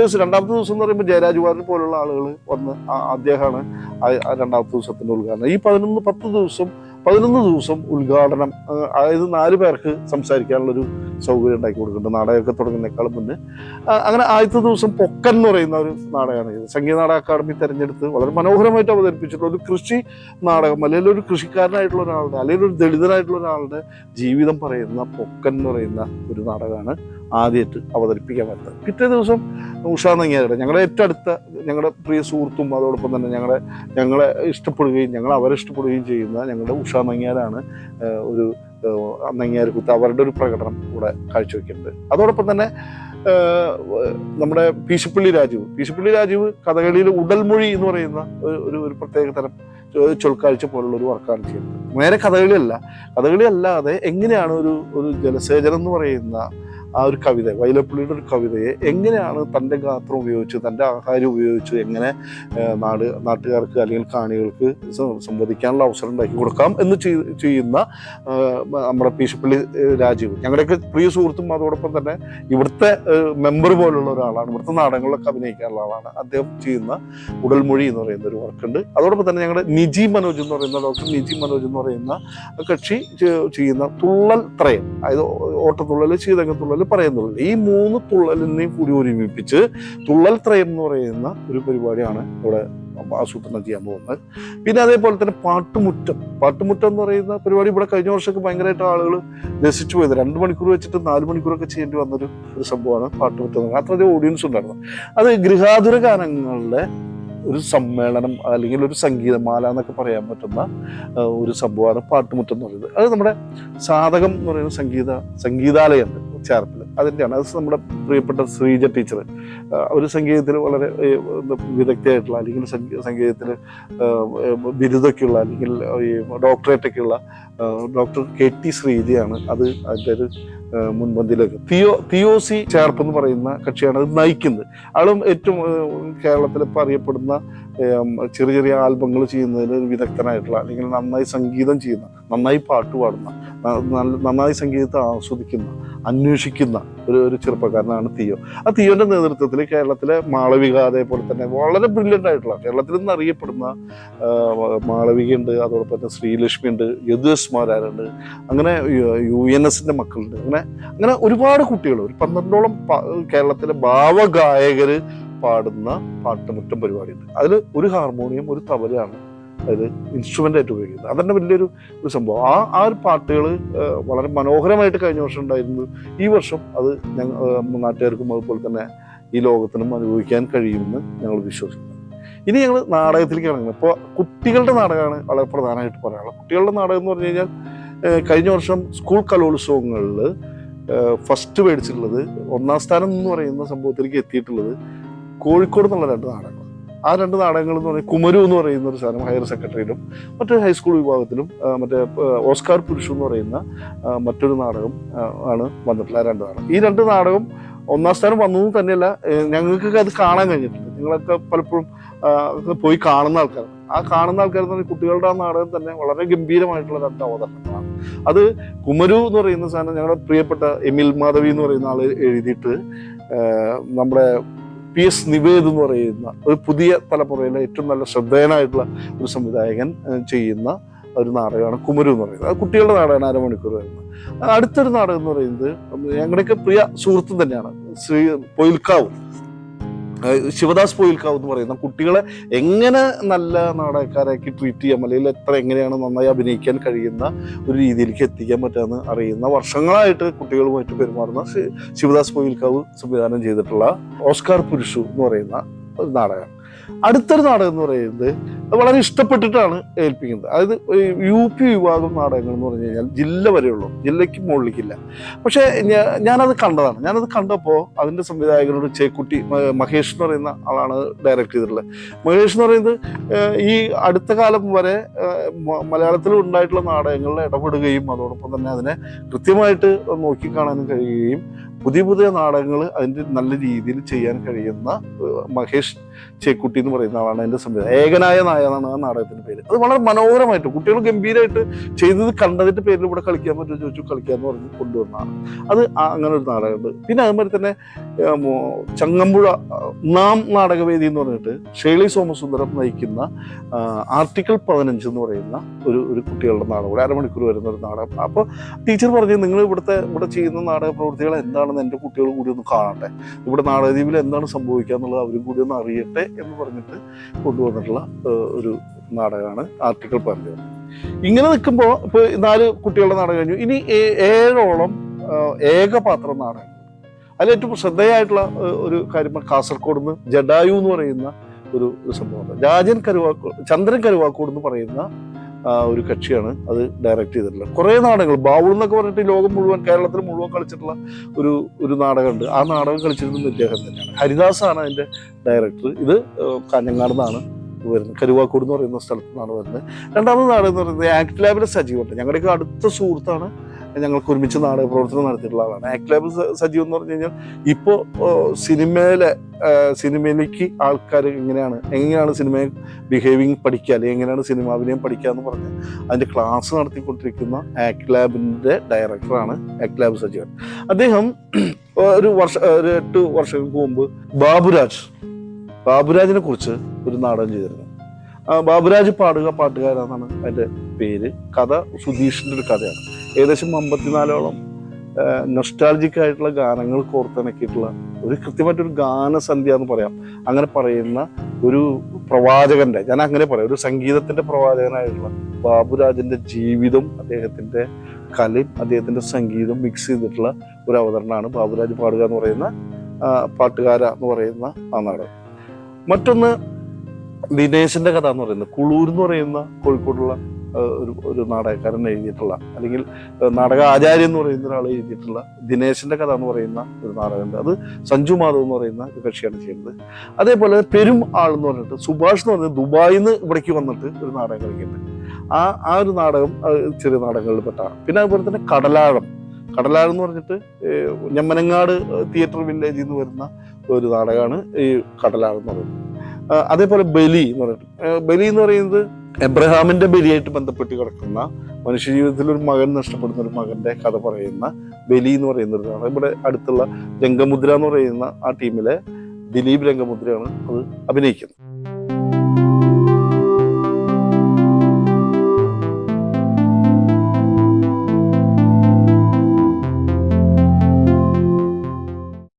ദിവസം രണ്ടാമത്തെ ദിവസം എന്ന് പറയുമ്പോൾ ജയരാജ് ജയരാജുവാരനെ പോലുള്ള ആളുകൾ വന്ന് അദ്ദേഹമാണ് രണ്ടാമത്തെ ദിവസത്തിന്റെ ഉദ്ഘാടനം. ഈ പതിനൊന്ന് പത്ത് ദിവസം പതിനൊന്ന് ദിവസം ഉദ്ഘാടനം അതായത് നാല് പേർക്ക് സംസാരിക്കാനുള്ളൊരു സൗകര്യം ഉണ്ടാക്കി കൊടുക്കുന്നുണ്ട്. നാടകമൊക്കെ തുടങ്ങുന്നേക്കാളും മുന്നേ. അങ്ങനെ ആദ്യത്തെ ദിവസം പൊക്കൻ എന്ന് പറയുന്ന ഒരു നാടകമാണ് ഇത്. സംഗീത നാടക അക്കാദമി തിരഞ്ഞെടുത്ത് വളരെ മനോഹരമായിട്ട് അവതരിപ്പിച്ചിട്ടുള്ള ഒരു കൃഷി നാടകം അല്ലെങ്കിൽ ഒരു കൃഷിക്കാരനായിട്ടുള്ള ഒരാളുടെ അല്ലെങ്കിൽ ഒരു ദളിതനായിട്ടുള്ള ഒരാളുടെ ജീവിതം പറയുന്ന പൊക്കൻ എന്ന് പറയുന്ന ഒരു നാടകമാണ് ആദ്യമായിട്ട് അവതരിപ്പിക്കാൻ പറ്റുന്നത്. പിറ്റേ ദിവസം ഉഷാ നങ്ങിയാരുടെ ഞങ്ങളുടെ ഏറ്റവും അടുത്ത ഞങ്ങളുടെ പ്രിയ സുഹൃത്തും അതോടൊപ്പം തന്നെ ഞങ്ങളെ ഞങ്ങളെ ഇഷ്ടപ്പെടുകയും ഞങ്ങൾ അവരെ ഇഷ്ടപ്പെടുകയും ചെയ്യുന്ന ഞങ്ങളുടെ ഉഷാ നങ്ങിയാരാണ് ഒരു നങ്ങിയാർ കുത്ത് അവരുടെ ഒരു പ്രകടനം ഇവിടെ കാഴ്ചവെക്കുന്നുണ്ട് അതോടൊപ്പം തന്നെ നമ്മുടെ പീശുപ്പള്ളി രാജീവ്. പീശുപ്പള്ളി രാജീവ് കഥകളിയിൽ ഉടൽമൊഴി എന്ന് പറയുന്ന ഒരു- ഒരു പ്രത്യേക തരം ചൊൽക്കാഴ്ച പോലുള്ള ഒരു വർക്കാണ് ചെയ്യുന്നത്. നേരെ കഥകളിയല്ല. കഥകളി അല്ലാതെ എങ്ങനെയാണ് ഒരു ഒരു ജലസേചനം എന്ന് പറയുന്ന ആ ഒരു കവിത വൈലപ്പള്ളിയുടെ ഒരു കവിതയെ എങ്ങനെയാണ് തന്റെ ഗാത്രം ഉപയോഗിച്ച് തന്റെ ആഹാരം ഉപയോഗിച്ച് എങ്ങനെ നാട് നാട്ടുകാർക്ക് അല്ലെങ്കിൽ കാണികൾക്ക് സംവദിക്കാനുള്ള അവസരം ഉണ്ടാക്കി കൊടുക്കാം എന്ന് ചെയ്യുന്ന നമ്മുടെ പീശപ്പള്ളി രാജീവ്. ഞങ്ങളുടെയൊക്കെ പ്രിയ സുഹൃത്തും അതോടൊപ്പം തന്നെ ഇവിടുത്തെ മെമ്പർ പോലുള്ള ഒരാളാണ്. ഇവിടുത്തെ നാടകങ്ങളിലൊക്കെ അഭിനയിക്കാനുള്ള ആളാണ്. അദ്ദേഹം ചെയ്യുന്ന ഉടൽമൊഴി എന്ന് പറയുന്ന ഒരു വർക്കുണ്ട് അതോടൊപ്പം തന്നെ ഞങ്ങളുടെ നിജി മനോജ് എന്ന് പറയുന്ന ഡോക്ടർ നിജി മനോജ് എന്ന് പറയുന്ന കക്ഷി ചെയ്യുന്ന തുള്ളൽ ത്രയം. അതായത് ഓട്ടത്തുള്ളൽ ശീതകത്തുള്ളൽ പറയുന്നുള്ളൽ ഈ മൂന്ന് തുള്ളലിനെയും കൂടി ഒരുമിപ്പിച്ച് തുള്ളൽ ത്രയം എന്ന് പറയുന്ന ഒരു പരിപാടിയാണ് ഇവിടെ ആസൂത്രണം ചെയ്യാൻ പോകുന്നത്. പിന്നെ അതേപോലെ തന്നെ പാട്ടുമുറ്റം. പാട്ടുമുറ്റം എന്ന് പറയുന്ന പരിപാടി ഇവിടെ കഴിഞ്ഞ വർഷമൊക്കെ ഭയങ്കരമായിട്ട് ആളുകൾ രസിച്ചു പോയത്. രണ്ട് മണിക്കൂർ വെച്ചിട്ട് നാല് മണിക്കൂറൊക്കെ ചെയ്യേണ്ടി വന്നൊരു ഒരു സംഭവമാണ് പാട്ടുമുറ്റം. അത്രയധികം ഓഡിയൻസ് ഉണ്ടായിരുന്നു. അത് ഗൃഹാതുര ഗാനങ്ങളുടെ ഒരു സമ്മേളനം അല്ലെങ്കിൽ ഒരു സംഗീതമാല എന്നൊക്കെ പറയാൻ പറ്റുന്ന ഒരു സംഭവമാണ് പാട്ടുമുറ്റം എന്ന് പറയുന്നത്. അത് നമ്മുടെ സാധകം എന്ന് പറയുന്ന സംഗീത സംഗീതാലയമുണ്ട് ചേർപ്പിൽ അതിന്റെയാണ്. അത് നമ്മുടെ പ്രിയപ്പെട്ട ശ്രീജ ടീച്ചർ ഒരു സംഗീതത്തിൽ വളരെ വിദഗ്ധയായിട്ടുള്ള അല്ലെങ്കിൽ സംഗീ- സംഗീതത്തിൽ ബിരുദൊക്കെയുള്ള അല്ലെങ്കിൽ ഈ ഡോക്ടറേറ്റൊക്കെയുള്ള ഡോക്ടർ കെ ടി ശ്രീജയാണ് അത് അതിന്റെ ഒരു മുൻപന്തിയിലേക്ക്. തിയോ തിയോസി ചേർപ്പ് എന്ന് പറയുന്ന കക്ഷിയാണ് അത് നയിക്കുന്നത്. ആളും ഏറ്റവും കേരളത്തിൽ അറിയപ്പെടുന്ന ചെറിയ ചെറിയ ആൽബങ്ങൾ ചെയ്യുന്നതിൽ ഒരു വിദഗ്ധനായിട്ടുള്ള അല്ലെങ്കിൽ നന്നായി സംഗീതം ചെയ്യുന്ന നന്നായി പാട്ട് പാടുന്ന നന്നായി സംഗീതത്തെ ആസ്വദിക്കുന്ന അന്വേഷിക്കുന്ന ഒരു ഒരു ചെറുപ്പക്കാരനാണ് തിയോ. ആ തിയോന്റെ നേതൃത്വത്തിൽ കേരളത്തിലെ മാളവിക അതേപോലെ തന്നെ വളരെ ബ്രില്യന്റ് ആയിട്ടുള്ള കേരളത്തിൽ നിന്ന് അറിയപ്പെടുന്ന മാളവികയുണ്ട് അതോടൊപ്പം തന്നെ ശ്രീലക്ഷ്മി ഉണ്ട് യദുസ് മാരാരുണ്ട് അങ്ങനെ യു- എൻ എസിന്റെ മക്കളുണ്ട് അങ്ങനെ അങ്ങനെ ഒരുപാട് കുട്ടികൾ ഒരു പന്ത്രണ്ടോളം കേരളത്തിലെ ഭാവഗായകര് പാടുന്ന പാട്ടുമുറ്റം പരിപാടിയുണ്ട്. അതിൽ ഒരു ഹാർമോണിയം ഒരു തബലയാണ് അതിൽ ഇൻസ്ട്രുമെന്റ് ആയിട്ട് ഉപയോഗിക്കുന്നത്. അതന്നെ വലിയൊരു ഒരു സംഭവം. ആ ആ ഒരു പാട്ടുകൾ വളരെ മനോഹരമായിട്ട് കഴിഞ്ഞ വർഷം ഉണ്ടായിരുന്നു. ഈ വർഷം അത് ഞങ്ങൾ നാട്ടുകാർക്കും അതുപോലെ തന്നെ ഈ ലോകത്തിനും അനുഭവിക്കാൻ കഴിയുമെന്ന് ഞങ്ങൾ വിശ്വസിക്കുന്നു. ഇനി ഞങ്ങൾ നാടകത്തിലേക്ക് ഇറങ്ങുന്നത് ഇപ്പോൾ കുട്ടികളുടെ നാടകമാണ് വളരെ പ്രധാനമായിട്ട് പറയാനുള്ളത്. കുട്ടികളുടെ നാടകം എന്ന് പറഞ്ഞു കഴിഞ്ഞാൽ കഴിഞ്ഞ വർഷം സ്കൂൾ കലോത്സവങ്ങളിൽ ഫസ്റ്റ് മേടിച്ചിട്ടുള്ളത് ഒന്നാം സ്ഥാനം എന്ന് പറയുന്ന സംഭവത്തിലേക്ക് എത്തിയിട്ടുള്ളത് കോഴിക്കോട് എന്നുള്ള രണ്ട് നാടകങ്ങൾ ആ രണ്ട് നാടകങ്ങൾ എന്ന് പറഞ്ഞാൽ കുമരു എന്ന് പറയുന്ന ഒരു സാധനം ഹയർ സെക്കൻഡറിയിലും മറ്റൊരു ഹൈസ്കൂൾ വിഭാഗത്തിലും മറ്റേ ഓസ്കാർ പുരുഷു എന്ന് പറയുന്ന മറ്റൊരു നാടകം ആണ് വന്നിട്ടുള്ള രണ്ട് നാടകം. ഈ രണ്ട് നാടകം ഒന്നാം സ്ഥാനം വന്നതും തന്നെയല്ല ഞങ്ങൾക്ക് അത് കാണാൻ കഴിഞ്ഞിട്ടുണ്ട്. നിങ്ങളൊക്കെ പലപ്പോഴും പോയി കാണുന്ന ആൾക്കാരാണ്. ആ കാണുന്ന ആൾക്കാർ തന്നെ കുട്ടികളുടെ ആ നാടകം തന്നെ വളരെ ഗംഭീരമായിട്ടുള്ള രണ്ട് അവതരണങ്ങളാണ്. അത് കുമരു എന്ന് പറയുന്ന സാധനം ഞങ്ങളുടെ പ്രിയപ്പെട്ട എമിൽ മാധവി എന്ന് പറയുന്ന ആൾ എഴുതിയിട്ട് നമ്മുടെ പി എസ് നിവേദ് എന്ന് പറയുന്ന ഒരു പുതിയ തലമുറയിലെ ഏറ്റവും നല്ല ശ്രദ്ധേയനായിട്ടുള്ള ഒരു സംവിധായകൻ ചെയ്യുന്ന ഒരു നാടകമാണ് കുമരു എന്ന് പറയുന്നത്. അത് കുട്ടികളുടെ നാടകമാണ് അരമണിക്കൂർ വരുന്നത്. അടുത്തൊരു നാടകം എന്ന് പറയുന്നത് ഞങ്ങളുടെയൊക്കെ പ്രിയ സുഹൃത്തും തന്നെയാണ് ശ്രീ പൊയിൽക്കാവ്. ശിവദാസ് പോയിൽക്കാവ് എന്ന് പറയുന്ന കുട്ടികളെ എങ്ങനെ നല്ല നാടകക്കാരാക്കി ട്രീറ്റ് ചെയ്യാം അല്ലെങ്കിൽ എത്ര എങ്ങനെയാണ് നന്നായി അഭിനയിക്കാൻ കഴിയുന്ന ഒരു രീതിയിലേക്ക് എത്തിക്കാൻ പറ്റാമെന്ന് അറിയുന്ന വർഷങ്ങളായിട്ട് കുട്ടികളുമായിട്ട് പെരുമാറുന്ന ശിവദാസ് പോയിൽക്കാവ് സംവിധാനം ചെയ്തിട്ടുള്ള ഓസ്കാർ പുരുഷു എന്ന് പറയുന്ന ഒരു നാടകം. അടുത്തൊരു നാടകം എന്ന് പറയുന്നത് വളരെ ഇഷ്ടപ്പെട്ടിട്ടാണ് ഏൽപ്പിക്കുന്നത്. അതായത് യു പി വിഭാഗം നാടകങ്ങൾ എന്ന് പറഞ്ഞു കഴിഞ്ഞാൽ ജില്ല വരെയുള്ളൂ. ജില്ലയ്ക്ക് മുകളിലേക്കില്ല. പക്ഷേ ഞാനത് കണ്ടതാണ്. ഞാനത് കണ്ടപ്പോൾ അതിന്റെ സംവിധായകനോട് ചേക്കുട്ടി മഹേഷ് എന്ന് പറയുന്ന ആളാണ് ഡയറക്റ്റ് ചെയ്തിട്ടുള്ളത്. മഹേഷ് എന്ന് പറയുന്നത് ഈ അടുത്ത കാലം വരെ മലയാളത്തിൽ ഉണ്ടായിട്ടുള്ള നാടകങ്ങളിൽ ഇടപെടുകയും അതോടൊപ്പം തന്നെ അതിനെ കൃത്യമായിട്ട് നോക്കിക്കാണാനും കഴിയുകയും പുതിയ പുതിയ നാടകങ്ങൾ അതിന്റെ നല്ല രീതിയിൽ ചെയ്യാൻ കഴിയുന്ന മഹേഷ് ചേക്കുട്ടി എന്ന് പറയുന്ന ആളാണ് എന്റെ സംവിധാനം ഏകനായ നായ എന്നാണ് ആ നാടകത്തിന്റെ പേര്. അത് വളരെ മനോഹരമായിട്ട് കുട്ടികൾ ഗംഭീരമായിട്ട് ചെയ്തത് കണ്ടതിന്റെ പേരിൽ ഇവിടെ കളിക്കാൻ പറ്റുമോ ചോദിച്ചു കളിക്കാന്ന് പറഞ്ഞ് കൊണ്ടുവന്നതാണ്. അത് അങ്ങനെ ഒരു നാടകമുണ്ട്. പിന്നെ അതുമാതിരി തന്നെ ചങ്ങമ്പുഴ നാം നാടകവേദി എന്ന് പറഞ്ഞിട്ട് ഷേളി സോമസുന്ദരം നയിക്കുന്ന ആർട്ടിക്കിൾ പതിനഞ്ച് എന്ന് പറയുന്ന ഒരു ഒരു കുട്ടികളുടെ നാടകം അരമണിക്കൂർ വരുന്ന ഒരു നാടകം. അപ്പോൾ ടീച്ചർ പറഞ്ഞു നിങ്ങൾ ഇവിടുത്തെ ഇവിടെ ചെയ്യുന്ന നാടക പ്രവൃത്തികൾ എന്താണെന്ന് എന്റെ കുട്ടികൾ കൂടി ഒന്ന് കാണട്ടെ. ഇവിടെ നാടകദ്വീപിൽ എന്താണ് സംഭവിക്കുക എന്നുള്ളത് അവരും കൂടി ഒന്ന് അറിയട്ടെ എന്ന് പറഞ്ഞിട്ട് കൊണ്ടുവന്നിട്ടുള്ള ഒരു നാടകമാണ് ആർട്ടിക്കിൾ പറഞ്ഞത് ഇങ്ങനെ നിൽക്കുമ്പോൾ ഇപ്പോൾ നാല് കുട്ടികളുടെ നാടകം കഴിഞ്ഞു. ഇനി ഏഴോളം ഏകപാത്ര നാടകങ്ങൾ. അതിൽ ഏറ്റവും ശ്രദ്ധേയമായിട്ടുള്ള ഒരു കാര്യം കാസർഗോഡ് നിന്ന് ജഡായു എന്ന് പറയുന്ന ഒരു സംഭവമാണ് സംഭവമുണ്ട്. രാജൻ കരുവാക്കോട് ചന്ദ്രൻ കരുവാക്കോട് എന്ന് പറയുന്ന ഒരു കക്ഷിയാണ് അത് ഡയറക്റ്റ് ചെയ്തിട്ടുള്ളത്. കുറേ നാടകങ്ങൾ ബാവുൾ എന്നൊക്കെ പറഞ്ഞിട്ട് ലോകം മുഴുവൻ കേരളത്തിൽ മുഴുവൻ കളിച്ചിട്ടുള്ള ഒരു ഒരു നാടകമുണ്ട്. ആ നാടകം കളിച്ചിരുന്നത് ഇദ്ദേഹം തന്നെയാണ്. ഹരിദാസാണ് അതിന്റെ ഡയറക്ടർ ഇത് കാഞ്ഞങ്ങാട് നിന്നാണ് വരുന്നത്. കരുവാക്കൂട് എന്ന് പറയുന്ന സ്ഥലത്ത് നിന്നാണ് വരുന്നത്. രണ്ടാമത് നാടകം എന്ന് പറയുന്നത് ആക്ട് ലാബിലെ സജീവുണ്ട് ഞങ്ങളുടെയൊക്കെ അടുത്ത സുഹൃത്താണ് ഞങ്ങൾക്ക് ഒരുമിച്ച് നാടക പ്രവർത്തനം നടത്തിയിട്ടുള്ള ആളാണ്. ആക്ട് ലാബ് സജീവ് എന്ന് പറഞ്ഞു കഴിഞ്ഞാൽ ഇപ്പോൾ സിനിമയിലെ സിനിമയിലേക്ക് ആൾക്കാർ എങ്ങനെയാണ് എങ്ങനെയാണ് സിനിമയെ ബിഹേവിങ് പഠിക്കുക? അല്ലെങ്കിൽ എങ്ങനെയാണ് സിനിമാഭിനയം പഠിക്കുക എന്ന് പറഞ്ഞ് അതിന്റെ ക്ലാസ് നടത്തിക്കൊണ്ടിരിക്കുന്ന ആക്ട് ലാബിന്റെ ഡയറക്ടറാണ് ആക്ട് ലാബ് സജീവൻ. അദ്ദേഹം ഒരു വർഷ ഒരു എട്ട് വർഷങ്ങൾക്ക് മുമ്പ് ബാബുരാജ് ബാബുരാജിനെ കുറിച്ച് ഒരു നാടകം ചെയ്തിരുന്നു. ബാബുരാജ് പാടുക പാട്ടുകാരാന്നാണ് അതിന്റെ പേര് കഥ സുധീഷിന്റെ ഒരു കഥയാണ്. ഏകദേശം അമ്പത്തിനാലോളം നൊസ്റ്റാൾജിക് ആയിട്ടുള്ള ഗാനങ്ങൾ കോർത്തിണക്കിയിട്ടുള്ള ഒരു കൃത്യമായിട്ടൊരു ഗാനസന്ധ്യ എന്ന് പറയാം. അങ്ങനെ പറയുന്ന ഒരു പ്രവാചകന്റെ ഞാൻ അങ്ങനെ പറയാം ഒരു സംഗീതത്തിന്റെ പ്രവാചകനായിട്ടുള്ള ബാബുരാജന്റെ ജീവിതം അദ്ദേഹത്തിന്റെ കലയും അദ്ദേഹത്തിന്റെ സംഗീതം മിക്സ് ചെയ്തിട്ടുള്ള ഒരു അവതരണമാണ് ബാബുരാജ് പാടുക എന്ന് പറയുന്ന പാട്ടുകാര എന്ന് പറയുന്ന ആ നാടകം മറ്റൊന്ന് ദിനേശിന്റെ കഥ എന്ന് പറയുന്നത് കുളൂർ എന്ന് പറയുന്ന കോഴിക്കോടുള്ള ഒരു ഒരു നാടകക്കാരൻ എഴുതിയിട്ടുള്ള അല്ലെങ്കിൽ നാടക ആചാര്യൻ എന്ന് പറയുന്ന ഒരാൾ എഴുതിയിട്ടുള്ള ദിനേശന്റെ കഥ എന്ന് പറയുന്ന ഒരു നാടകമുണ്ട്. അത് സഞ്ജു മാധവ് എന്ന് പറയുന്ന ഒരു കക്ഷിയാണ് ചെയ്യുന്നത്. അതേപോലെ പെരും ആൾ എന്ന് പറഞ്ഞിട്ട് സുഭാഷ് എന്ന് പറഞ്ഞ ദുബായിൽ നിന്ന് ഇവിടേക്ക് വന്നിട്ട് ഒരു നാടകം കളിക്കുന്നുണ്ട്. ആ ആ ഒരു നാടകം ചെറിയ നാടകങ്ങളിൽ പെട്ടാണ് പിന്നെ അതുപോലെ തന്നെ കടലാഴം. കടലാഴം എന്ന് പറഞ്ഞിട്ട് ഞമ്മനങ്ങാട് തിയേറ്റർ വില്ലേജിൽ നിന്ന് വരുന്ന ഒരു നാടകമാണ് ഈ കടലാഴം എന്ന് പറയുന്നത്. അതേപോലെ ബലി എന്ന് പറഞ്ഞിട്ട് ബലി എന്ന് പറയുന്നത് എബ്രഹാമിന്റെ ബലിയായിട്ട് ബന്ധപ്പെട്ട് കിടക്കുന്ന മനുഷ്യജീവിതത്തിൽ ഒരു മകൻ നഷ്ടപ്പെടുന്ന ഒരു മകന്റെ കഥ പറയുന്ന ബലി എന്ന് പറയുന്ന ഒരു കഥ ഇവിടെ അടുത്തുള്ള രംഗമുദ്ര എന്ന് പറയുന്ന ആ ടീമിലെ ദിലീപ് രംഗമുദ്രയാണ് അത് അഭിനയിക്കുന്നത്.